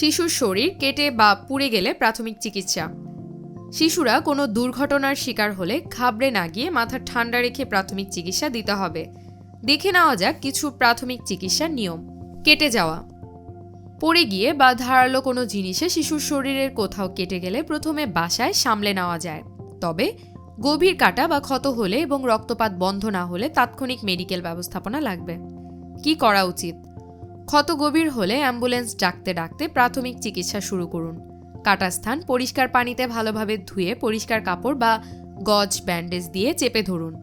শিশুর শরীর কেটে বা পুড়ে গেলে প্রাথমিক চিকিৎসা। শিশুরা কোনো দুর্ঘটনার শিকার হলে ঘাবড়ে না গিয়ে মাথা ঠান্ডা রেখে প্রাথমিক চিকিৎসা দিতে হবে। দেখে নেওয়া যাক কিছু প্রাথমিক চিকিৎসার নিয়ম। কেটে যাওয়া। পড়ে গিয়ে বা ধারালো কোনো জিনিসে শিশুর শরীরের কোথাও কেটে গেলে প্রথমে বাসায় সামলে নেওয়া যায়। তবে গভীর কাটা বা ক্ষত হলে এবং রক্তপাত বন্ধ না হলে তাৎক্ষণিক মেডিকেল ব্যবস্থাপনা লাগবে। কি করা উচিত? ক্ষত গভীর হলে অ্যাম্বুলেন্স ডাকতে ডাকতে প্রাথমিক চিকিৎসা শুরু করুন। কাটা স্থান, পরিষ্কার পানিতে ভালোভাবে ধুয়ে পরিষ্কার কাপড় বা গজ, ব্যান্ডেজ দিয়ে চেপে ধরুন।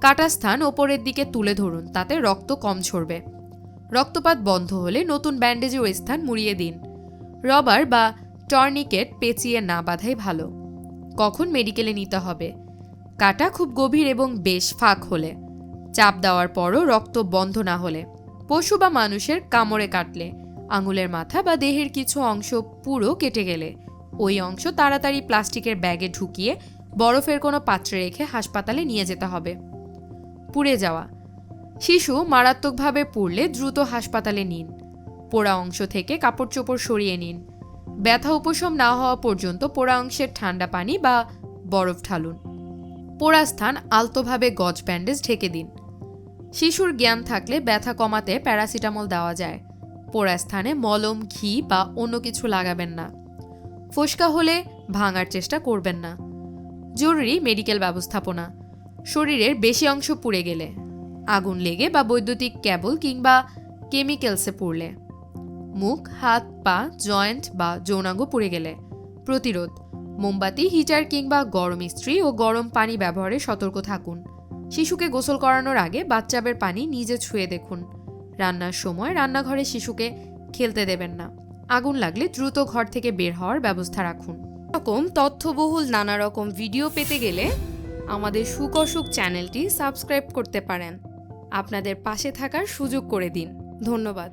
কাটা স্থান ওপরের দিকে তুলে ধরুন, তাতে রক্ত কম ছড়বে রক্তপাত বন্ধ হলে নতুন ব্যান্ডেজে স্থান মুড়িয়ে দিন। রবার বা টর্নিকেট পেঁচিয়ে না বাঁধাই ভালো। কখন মেডিকেলে নিতে হবে? কাটা খুব গভীর এবং বেশ ফাঁক হলে। চাপ দেওয়ার পরও রক্ত বন্ধ না হলে। পশু বা মানুষের কামড়ে কাটলে। আঙুলের মাথা বা দেহের কিছু অংশ পুরো কেটে গেলে। ওই অংশ তাড়াতাড়ি প্লাস্টিকের ব্যাগে ঢুকিয়ে বরফের কোনো পাত্রে রেখে হাসপাতালে নিয়ে যেতে হবে। পুড়ে যাওয়া। শিশু মারাত্মকভাবে পুড়লে দ্রুত হাসপাতালে নিন। পোড়া অংশ থেকে কাপড় চোপড় সরিয়ে নিন। ব্যথা উপশম না হওয়া পর্যন্ত পোড়া অংশের ঠান্ডা পানি বা বরফ ঢালুন। পোড়া স্থান আলতোভাবে গজ ব্যান্ডেজ ঢেকে দিন। শিশুর জ্ঞান থাকলে ব্যথা কমাতে প্যারাসিটামল দেওয়া যায়। পোড়া স্থানে মলম, ঘি বা অন্য কিছু লাগাবেন না। ফোসকা হলে ভাঙার চেষ্টা করবেন না। জরুরি মেডিকেল ব্যবস্থাপনা। শরীরের বেশি অংশ পুড়ে গেলে। আগুন লেগে বা বৈদ্যুতিক ক্যাবল কিংবা কেমিক্যালসে পুড়লে। মুখ, হাত, পা, জয়েন্ট বা যৌনাঙ্গ পুড়ে গেলে। প্রতিরোধ। মোমবাতি, হিটার কিংবা গরম ইস্ত্রি ও গরম পানি ব্যবহারে সতর্ক থাকুন। শিশুকে গোসল করানোর আগে বাচ্চাবের পানি নিজে ছুঁয়ে দেখুন। রান্নার সময় রান্নাঘরে শিশুকে খেলতে দেবেন না। আগুন লাগলে দ্রুত ঘর থেকে বের হওয়ার ব্যবস্থা রাখুন। রকম তথ্যবহুল নানা রকম ভিডিও পেতে গেলে আমাদের সুখ অসুখ চ্যানেলটি সাবস্ক্রাইব করতে পারেন। আপনাদের পাশে থাকার সুযোগ করে দিন। ধন্যবাদ।